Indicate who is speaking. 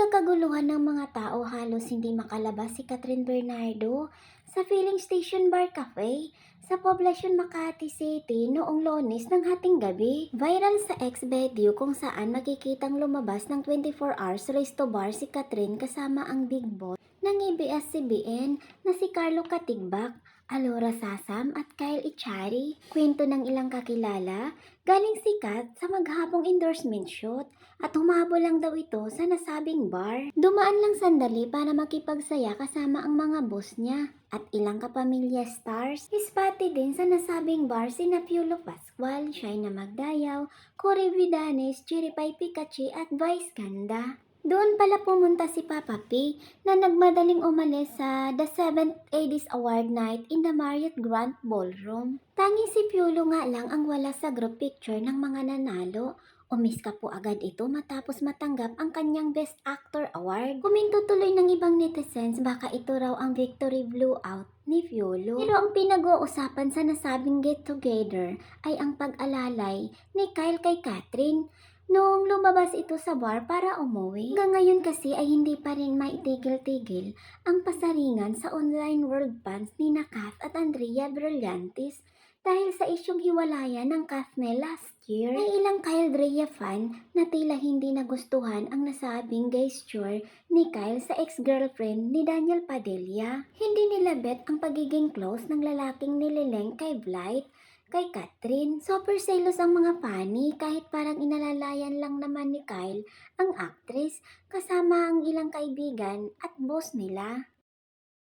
Speaker 1: Pinagkakaguluhan ng mga tao halos hindi makalabas si Catherine Bernardo sa Filling Station Bar Cafe sa poblasyon Makati City noong lones ng hating gabi. Viral sa ex-video kung saan makikitang lumabas ng 24 hours resto bar si Catherine kasama ang big boss ng ABS-CBN na si Carlo Katigbak, Alora Sasam at Kyle Ichari. Kwento ng ilang kakilala, galing sikat sa maghabong endorsement shoot at humabol lang daw ito sa nasabing bar. Dumaan lang sandali para makipagsaya kasama ang mga boss niya at ilang kapamilya stars. Ispati din sa nasabing bar si Piolo Pascual, Shaina Magdayaw, Cory Vidanes, Chiripay Pikachi at Vice Ganda. Doon pala pumunta si Papa P na nagmadaling umalis sa The 7th Ladies Award Night in the Marriott Grand Ballroom. Tanging si Piolo nga lang ang wala sa group picture ng mga nanalo. Umiska po agad ito matapos matanggap ang kanyang Best Actor Award. Kuminto tuloy ng ibang netizens baka ito raw ang victory blowout ni Piolo. Pero ang pinag-uusapan sa nasabing get-together ay ang pag-alalay ni Kyle kay Catherine noong lumabas ito sa bar para umuwi. Hanggang ngayon kasi ay hindi pa rin maitigil-tigil ang pasaringan sa online world fans ni Kath at Andrea Brillantes dahil sa isyong hiwalayan ng Kathmel last year. May ilang Kyle Drea fan na tila hindi nagustuhan ang nasabing gesture ni Kyle sa ex-girlfriend ni Daniel Padilla. Hindi nila bet ang pagiging close ng lalaking nilileng kay Blight kay Catherine. Super selos ang mga pani kahit parang inalalayan lang naman ni Kyle ang actress kasama ang ilang kaibigan at boss nila.